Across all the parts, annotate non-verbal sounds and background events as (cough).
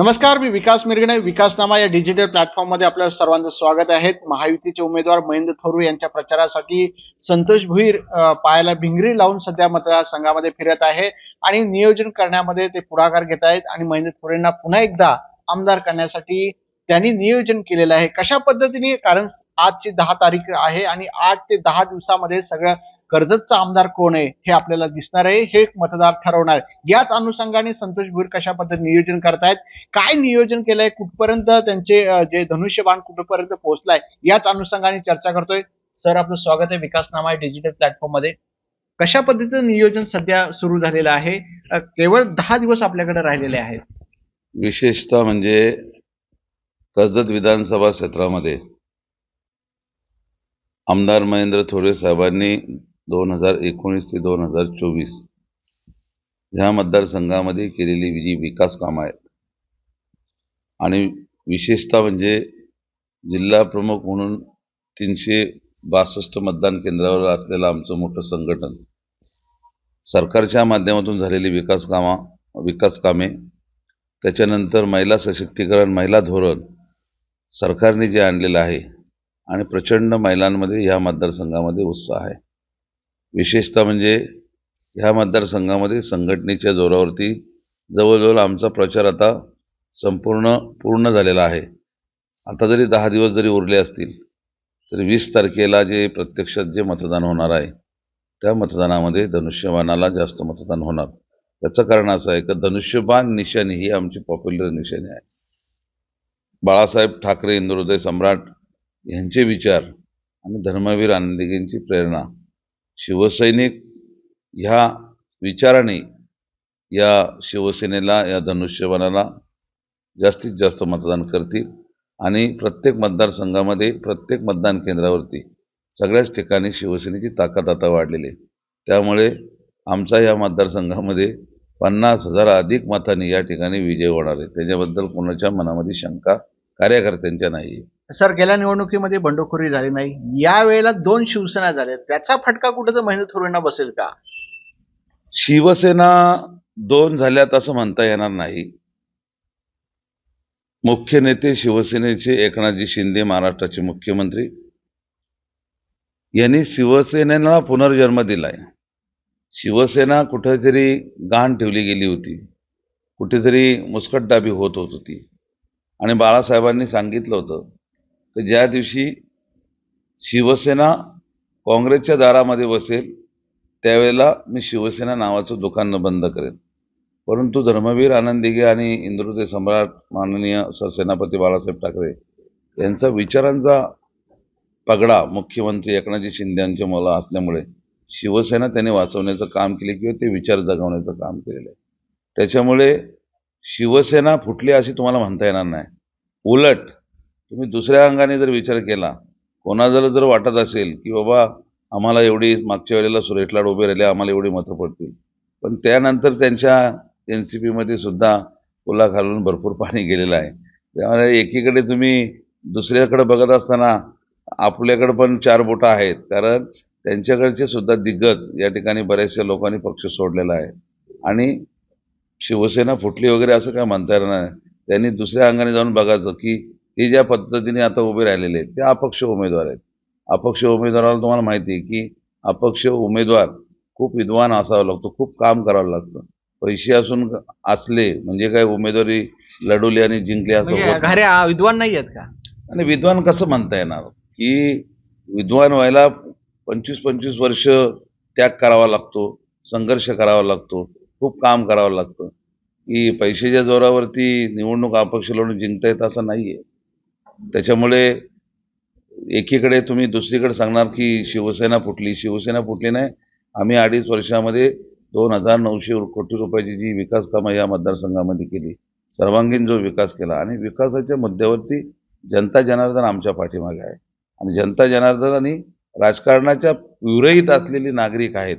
नमस्कार मी विकास मिरगणे. विकासनामा या डिजिटल प्लॅटफॉर्ममध्ये आपल्या सर्वांचं स्वागत आहे. महायुतीचे उमेदवार महेंद्र थोरू यांच्या प्रचारासाठी संतोष भुईर पायाला भिंगरी लावून सध्या मतदारसंघामध्ये फिरत आहे आणि नियोजन करण्यामध्ये ते पुढाकार घेत आहेत आणि महेंद्र थोरेंना पुन्हा एकदा आमदार करण्यासाठी त्यांनी नियोजन केलेलं आहे. कशा पद्धतीने? कारण आजची दहा तारीख आहे आणि आठ ते दहा दिवसामध्ये सगळं कर्जतचा आमदार कोण आहे हे आपल्याला दिसणार आहे हे मतदार ठरवणार याच अनुषंगाने संतोष भुईर कशा पद्धतीने नियोजन करतायत काय नियोजन केलंय कुठपर्यंत त्यांचे जे धनुष्यबाण कुठपर्यंत पोहोचलाय याच अनुषंगाने चर्चा करतोय. सर आपलं स्वागत आहे विकास नामा डिजिटल प्लॅटफॉर्ममध्ये कशा पद्धतीचं नियोजन सध्या सुरू झालेलं आहे? केवळ दहा दिवस आपल्याकडे राहिलेले आहेत. विशेषतः म्हणजे कर्जत विधानसभा क्षेत्रामध्ये आमदार महेंद्र थोरे साहेबांनी दोन हजार एकोणीस ते दोन हजार चोवीस. ह्या मतदारसंघामध्ये केलेली जी विकास कामं आहेत आणि विशेषतः म्हणजे जिल्हा प्रमुख म्हणून तीनशे बासष्ट मतदान केंद्रावर असलेलं आमचं मोठं संघटन सरकारच्या माध्यमातून झालेली विकास कामा विकास कामे त्याच्यानंतर महिला सशक्तीकरण महिला धोरण सरकारने जे आणलेलं आहे आणि प्रचंड महिलांमध्ये ह्या मतदारसंघामध्ये उत्साह आहे. विशेषतः म्हणजे ह्या मतदारसंघामध्ये संघटनेच्या जोरावरती जवळजवळ आमचा प्रचार आता संपूर्ण पूर्ण झालेला आहे. आता जरी दहा दिवस जरी उरले असतील तरी वीस तारखेला जे प्रत्यक्षात जे मतदान होणार आहे त्या मतदानामध्ये धनुष्यबाणाला जास्त मतदान होणार. त्याचं कारण असं आहे की धनुष्यबाण निशाणी ही आमची पॉप्युलर निशाणी आहे. बाळासाहेब ठाकरे इंदुरुदय सम्राट यांचे विचार आणि धर्मवीर आनंदगींची प्रेरणा शिवसैनिक ह्या विचाराने या शिवसेनेला या धनुष्यबाणाला जास्तीत जास्त मतदान करतील आणि प्रत्येक मतदारसंघामध्ये प्रत्येक मतदान केंद्रावरती सगळ्याच ठिकाणी शिवसेनेची ताकद आता वाढलेली आहे. त्यामुळे आमचा या मतदारसंघामध्ये पन्नास हजार अधिक मतांनी या ठिकाणी विजय होणार आहे. त्याच्याबद्दल कोणाच्या मनामध्ये शंका कार्यकर्त्यांच्या नाही. सर गेल्या निवडणुकीमध्ये बंडखोरी झाली नाही. या वेळेला दोन शिवसेना झाल्या त्याचा फटका कुठं तर महेंद्र थोरेंना बसेल का? शिवसेना दोन झाल्यात असं म्हणता येणार नाही. मुख्य नेते शिवसेनेचे एकनाथजी शिंदे महाराष्ट्राचे मुख्यमंत्री. यांनी शिवसेनेला पुनर्जन्म दिलाय. शिवसेना कुठेतरी गाण ठेवली गेली होती. कुठेतरी मुस्कटदाबी होत होत होती. आणि बाळासाहेबांनी सांगितलं होतं तर ज्या दिवशी शिवसेना काँग्रेसच्या दारामध्ये बसेल त्यावेळेला मी शिवसेना नावाचं दुकान बंद करेन. परंतु धर्मवीर आनंदिगे आणि इंद्रहृदय सम्राट माननीय सरसेनापती बाळासाहेब ठाकरे यांचा विचारांचा पगडा मुख्यमंत्री एकनाथजी शिंदे यांच्या मला असल्यामुळे शिवसेना त्यांनी वाचवण्याचं काम केले किंवा ते विचार जगवण्याचं काम केलेलं आहे. त्याच्यामुळे शिवसेना फुटली अशी तुम्हाला म्हणता येणार नाही. उलट तुम्ही दुसऱ्या अंगाने जर विचार केला कोणाला जर वाटत असेल की बाबा आम्हाला एवढी मागच्या वेळेला सुरेश लाड उभे राहिले आम्हाला एवढी मतं पडतील. पण त्यानंतर त्यांच्या एन सी पीमध्ये सुद्धा पुला घालून भरपूर पाणी गेलेलं आहे. त्यामुळे एकीकडे तुम्ही दुसऱ्याकडे बघत असताना आपल्याकडे पण चार बोटं आहेत. कारण त्यांच्याकडचे सुद्धा दिग्गज या ठिकाणी बऱ्याचशा लोकांनी पक्ष सोडलेला आहे. आणि शिवसेना फुटली वगैरे असं काय म्हणता येणार नाही. त्यांनी दुसऱ्या अंगाने जाऊन बघायचं की हे ज्या पद्धतीने आता उभे राहिलेले आहेत ते अपक्ष उमेदवार आहेत. अपक्ष उमेदवाराला तुम्हाला माहिती आहे की अपक्ष उमेदवार खूप विद्वान असावा लागतो खूप काम करावं लागतं. पैसे असून असले म्हणजे काय उमेदवारी लढवली आणि जिंकली असं म्हणजे विद्वान नाही आहेत का? आणि विद्वान कसं म्हणता येणार? की विद्वान व्हायला पंचवीस पंचवीस वर्ष त्याग करावा लागतो संघर्ष करावा लागतो. खूप काम करावं लागतं. की पैशाच्या जोरावरती निवडणूक अपक्ष लढून जिंकता येत असं नाही आहे त्याच्यामुळे एकीकडे तुम्ही दुसरीकडे सांगणार की शिवसेना फुटली. शिवसेना फुटली नाही. आम्ही अडीच वर्षामध्ये दोन हजार नऊशे कोटी रुपयाची जी विकास कामं या मतदारसंघामध्ये केली सर्वांगीण जो विकास केला आणि विकासाच्या मुद्द्यावरती जनता जनार्दन आमच्या पाठीमागे आहे. आणि जनता जनार्दन आणि राजकारणाच्या विरहित असलेली नागरिक आहेत.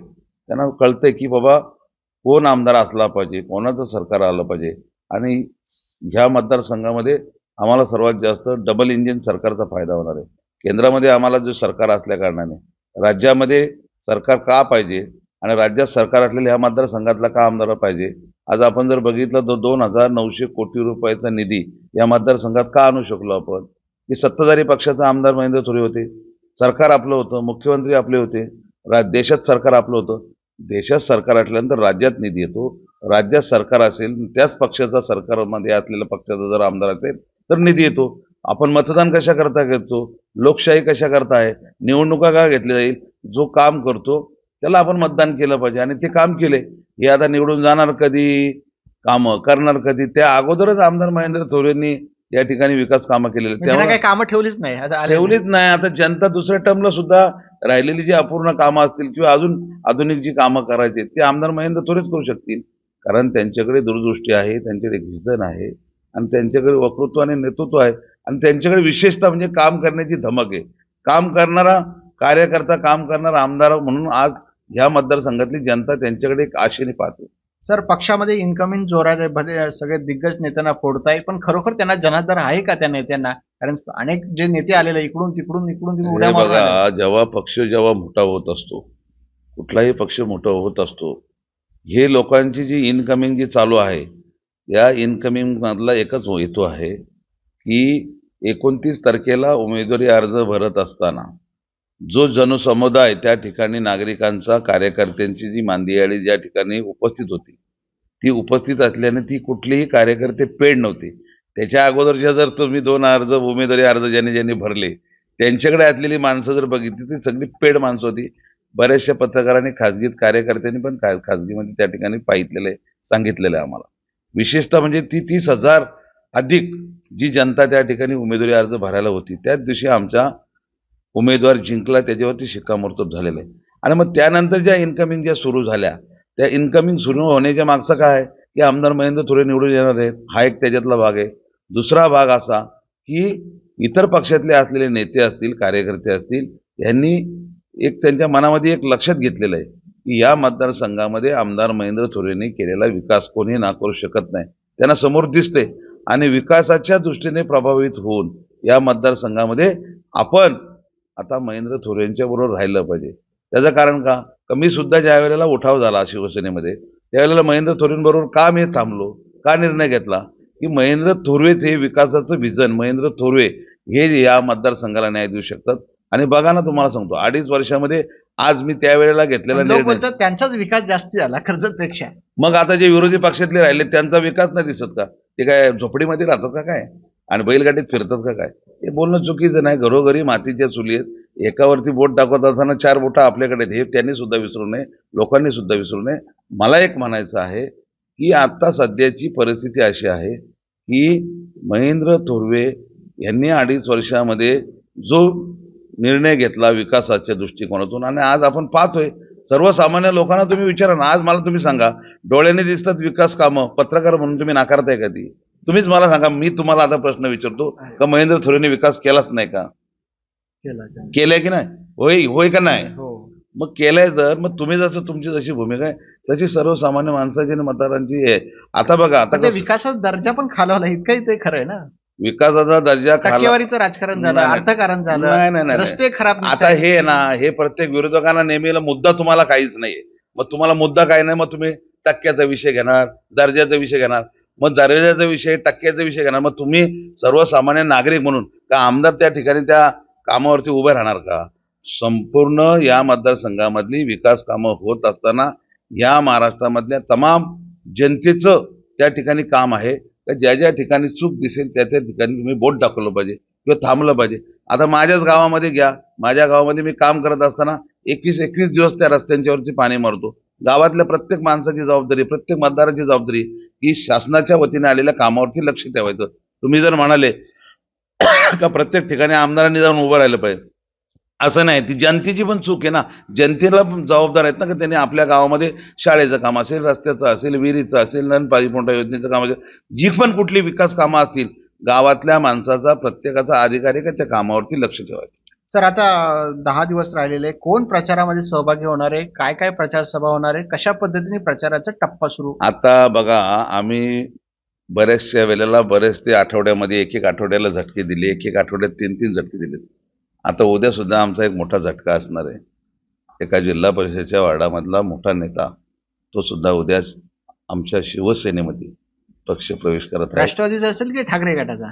त्यांना कळतंय की बाबा कोण आमदार असला पाहिजे कोणाचं सरकार आलं पाहिजे आणि ह्या मतदारसंघामध्ये आम्हाला सर्वात जास्त डबल इंजिन सरकारचा फायदा होणार आहे. केंद्रामध्ये आम्हाला जो सरकार असल्या कारणाने राज्यामध्ये सरकार का पाहिजे आणि राज्यात सरकार असलेल्या ह्या मतदारसंघातला का आमदार पाहिजे आज आपण जर बघितलं तर दोन हजार नऊशे कोटी रुपयाचा निधी या मतदारसंघात का आणू शकलो आपण? की सत्ताधारी पक्षाचा आमदार महेंद्र थोरे होते सरकार आपलं होतं मुख्यमंत्री आपले होते रा देशात सरकार आपलं होतं देशात सरकार असल्यानंतर राज्यात निधी येतो. राज्यात सरकार असेल त्याच पक्षाचा सरकारमध्ये असलेल्या पक्षाचा जर आमदार असेल तर निधी येतो. आपण मतदान कशा करता घेतो? लोकशाही कशा करता आहे निवडणुका का घेतली जाईल? जो काम करतो त्याला आपण मतदान केलं पाहिजे. आणि ते काम केले. हे आता निवडून जाणार कधी? कामं करणार कधी? त्या अगोदरच आमदार महेंद्र थोरेंनी या ठिकाणी विकास कामं केलेले म्हणजे त्यांना काही कामं ठेवलीच नाही. ठेवलीच नाही. आता जनता दुसऱ्या टर्मला सुद्धा राहिलेली जी अपूर्ण कामं असतील किंवा अजून आधुनिक जी कामं करायची ते आमदार महेंद्र थोडेच करू शकतील. कारण त्यांच्याकडे दूरदृष्टी आहे त्यांच्याकडे एक व्हिजन आहे आणि त्यांच्याकडे वक्तृत्व आणि नेतृत्व आहे आणि त्यांच्याकडे विशेषतः म्हणजे काम करण्याची धमक आहे. काम करणारा कार्यकर्ता काम करणारा आमदार म्हणून आज ह्या मतदारसंघातली जनता त्यांच्याकडे एक आशेने पाहते. सर पक्षामध्ये इन्कमिंग जोरात आहे भले सगळे दिग्गज नेत्यांना फोडताय पण खरोखर त्यांना जनाधार आहे का त्या नेत्यांना? कारण अनेक जे नेते आलेले इकडून तिकडून इकडून तिकडून उड्या हे मारून आले. बघा जेव्हा पक्ष जेव्हा मोठा होत असतो कुठलाही पक्ष मोठा होत असतो हे लोकांची जी इनकमिंग जी चालू आहे या इनकमिंग मधला एकच हेतू आहे की एकोणतीस तारखेला उमेदवारी अर्ज भरत असताना जो जनसमुदाय त्या ठिकाणी नागरिकांचा कार्यकर्त्यांची जी मांदियाळी ज्या ठिकाणी उपस्थित होती ती उपस्थित असल्याने ती कुठलीही कार्यकर्ते पेड नव्हते त्याच्या अगोदरच्या जर तुम्ही दोन अर्ज उमेदवारी अर्ज ज्यांनी ज्यांनी भरले त्यांच्याकडे असलेली माणसं जर बघितली ती सगळी पेड माणसं होती. बऱ्याचशा पत्रकारांनी खाजगीत कार्यकर्त्यांनी पण खा खाजगीमध्ये त्या ठिकाणी पाहितलेलं आहे सांगितलेलं आहे आम्हाला. विशेषतः म्हणजे ती तीस हजार अधिक जी जनता त्या ठिकाणी उमेदवारी अर्ज भरायला होती त्याच दिवशी आमचा उमेदवार जिंकला त्याच्यावरती शिक्कामोर्तब झालेलं आहे. आणि मग त्यानंतर ज्या इन्कमिंग ज्या सुरू झाल्या त्या इन्कमिंग सुरू होण्याच्या मागचा काय आहे? की आमदार महेंद्र थोडे निवडून येणार आहेत हा एक त्याच्यातला भाग आहे. दुसरा भाग असा की इतर पक्षातले असलेले नेते असतील कार्यकर्ते असतील यांनी एक त्यांच्या मनामध्ये एक लक्षात घेतलेलं आहे की या मतदारसंघामध्ये आमदार महेंद्र थोरेने केलेला विकास कोणी नाकारू शकत नाही. त्यांना समोर दिसते आणि विकासाच्या दृष्टीने प्रभावित होऊन या मतदारसंघामध्ये आपण आता महेंद्र थोरेंच्या बरोबर राहिलं पाहिजे. त्याचं कारण का? कमी सुद्धा ज्या वेळेला उठाव झाला शिवसेनेमध्ये त्यावेळेला महेंद्र थोरेंबरोबर का मी थांबलो? का निर्णय घेतला? की महेंद्र थोरवेच हे विकासाचं विजन महेंद्र थोरवे हे या मतदारसंघाला न्याय देऊ शकतात. आणि बघा ना तुम्हाला सांगतो अडीच वर्षामध्ये आज मी त्यावेळेला घेतलेला निर्णय. त्यांचाच विकास जास्ती झाला कर्जतपेक्षा मग आता जे विरोधी पक्षातले राहिले त्यांचा विकास नाही दिसत का? ते काय झोपडीमध्ये राहतात का काय? आणि बैलगाडीत फिरतात का काय? हे बोलणं चुकीचं नाही घरोघरी मातीच्या चुली आहेत. एकावरती बोट दाखवत असताना चार बोटं आपल्याकडे हे त्यांनी सुद्धा विसरू नये लोकांनी सुद्धा विसरू नये. मला एक म्हणायचं आहे की आता सध्याची परिस्थिती अशी आहे की महेंद्र थोरवे यांनी अडीच वर्षामध्ये जो निर्णय घेतला विकासाच्या दृष्टिकोनातून आणि आज आपण पाहतोय सर्वसामान्य लोकांना तुम्ही विचारा ना आज मला तुम्ही सांगा डोळ्याने दिसतात विकास कामं पत्रकार म्हणून तुम्ही नाकारताय का ती तुम्हीच मला सांगा मी तुम्हाला आता प्रश्न विचारतो का महेंद्र थोरेने विकास केलाच नाही का? केला केला. केलाय की नाही? होय होय का नाही? हो. मग केलंय तर मग तुम्ही जसं तुमची जशी भूमिका आहे तशी सर्वसामान्य माणसाची आणि मतदारांची आहे आता बघा आता कसं- विकासाचा दर्जा पण खालावला इतकंही ते खरं आहे ना. विकासाचा दर्जा खाला टक्केवारीचं राजकारण झालं नाही, नाही. अर्थकारण झालं नाही, नाही, नाही, रस्ते खराब आता निघतायत. हे ना हे प्रत्येक विरोधकांना नेहमीला मुद्दा तुम्हाला काहीच नाहीये. मग तुम्हाला मुद्दा काय नाही मग तुम्ही टक्क्याचा विषय घेणार दर्जाचा विषय घेणार. मग दर्जाचा विषय टक्क्याचा विषय घेणार. मग तुम्ही सर्वसामान्य नागरिक म्हणून का आमदार त्या ठिकाणी त्या कामावरती उभे राहणार का? संपूर्ण या मतदारसंघामधली विकास कामं होत असताना या महाराष्ट्रामधल्या तमाम जनतेचं त्या ठिकाणी काम आहे. तर ज्या ज्या ठिकाणी चूक दिसेल त्या त्या ठिकाणी तुम्ही बोट दाखवलं पाहिजे किंवा थांबलं पाहिजे. आता माझ्याच गावामध्ये घ्या. माझ्या गावामध्ये मी काम करत असताना एकवीस एकवीस दिवस त्या रस्त्यांच्यावरती पाणी मारतो. गावातल्या प्रत्येक माणसाची जबाबदारी प्रत्येक मतदाराची जबाबदारी ही शासनाच्या वतीने आलेल्या कामावरती लक्ष ठेवायचं. तुम्ही जर म्हणाले (coughs) का प्रत्येक ठिकाणी आमदारांनी जाऊन उभं राहिलं पाहिजे असं नाही. ती जनतेची पण चूक आहे ना. जनतेला पण जबाबदार आहेत ना की त्यांनी आपल्या गावामध्ये शाळेचं काम असेल रस्त्याचं असेल विहिरीचं असेल नन पाणी पुरवठा योजनेचं काम असेल जी पण कुठली विकास कामं असतील गावातल्या माणसाचा प्रत्येकाचा अधिकार आहे का त्या कामावरती लक्ष ठेवायचं? सर आता दहा दिवस राहिलेले कोण प्रचारामध्ये सहभागी होणार आहे? काय काय प्रचार सभा होणार आहे? कशा पद्धतीने प्रचाराचा टप्पा सुरू? आता बघा आम्ही बऱ्याचशा वेळेला बरेच ते आठवड्यामध्ये एक एक आठवड्याला झटके दिले एक एक आठवड्यात तीन तीन झटके दिले आता उद्या सुद्धा आमचा एक मोठा झटका असणार आहे. एका जिल्हा परिषदेच्या वार्डामधला मोठा नेता तो सुद्धा उद्या आमच्या शिवसेनेमध्ये पक्ष प्रवेश करत आहे. राष्ट्रवादीचा असेल की ठाकरे गटाचा?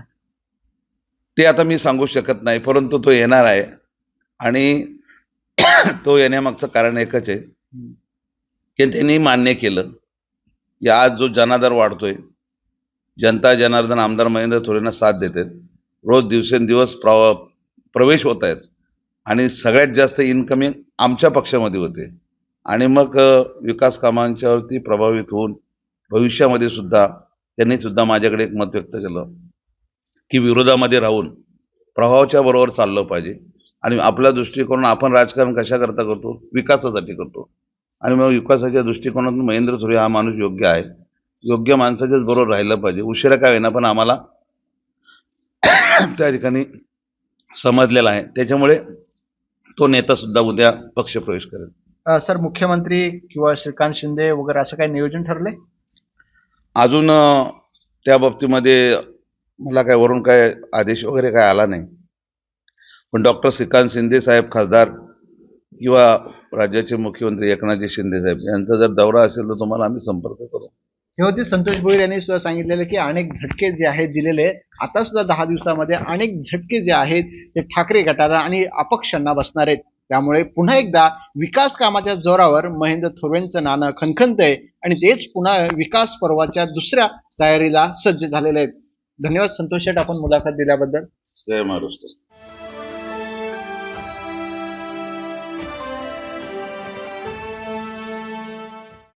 ते आता मी सांगू शकत नाही परंतु तो येणार आहे. आणि (coughs) तो येण्यामागचं कारण एकच आहे की त्यांनी मान्य केलं की आज जो जनादर वाढतोय जनता जनार्दन आमदार महेंद्र थोरेंना साथ देतात. रोज दिवसेंदिवस प्र प्रवेश होत आहेत. आणि सगळ्यात जास्त इन्कमिंग आमच्या पक्षामध्ये होते. आणि मग विकास कामांच्यावरती प्रभावित होऊन भविष्यामध्ये सुद्धा त्यांनी सुद्धा माझ्याकडे एक मत व्यक्त केलं की विरोधामध्ये राहून प्रभावाच्या बरोबर चाललं पाहिजे. आणि आपल्या दृष्टिकोन आपण राजकारण कशाकरता करतो विकासासाठी करतो. आणि मग विकासाच्या दृष्टिकोनातून महेंद्र सुरे हा माणूस योग्य आहे. योग्य माणसाच्याच बरोबर राहिलं पाहिजे. उशिरा काय होईना पण आम्हाला त्या ठिकाणी समजलेला आहे. त्याच्यामुळे तो नेता सुद्धा उद्या पक्षप्रवेश करेल. अ, सर मुख्यमंत्री किंवा श्रीकांत शिंदे वगैरे असं काही नियोजन ठरलंय? अजून त्या बाबतीमध्ये मला काय वरून काय आदेश वगैरे काय आला नाही. पण डॉक्टर श्रीकांत शिंदे साहेब खासदार किंवा राज्याचे मुख्यमंत्री एकनाथजी शिंदे साहेब यांचा जर दौरा असेल तर तुम्हाला आम्ही संपर्क करू. हे होते संतोष भोईर यांनी सुद्धा सांगितलेलं की अनेक झटके जे आहेत दिलेले आता सुद्धा दहा दिवसामध्ये अनेक झटके जे आहेत ते ठाकरे गटाला आणि अपक्षांना बसणार आहेत. त्यामुळे पुन्हा एकदा विकास कामाच्या जोरावर महेंद्र थोरवेंचं नाणं खणखणतंय आणि तेच पुन्हा विकास पर्वाच्या दुसऱ्या तयारीला सज्ज झालेले आहेत. धन्यवाद संतोष शेठ आपण मुलाखत दिल्याबद्दल. जय महाराष्ट्र.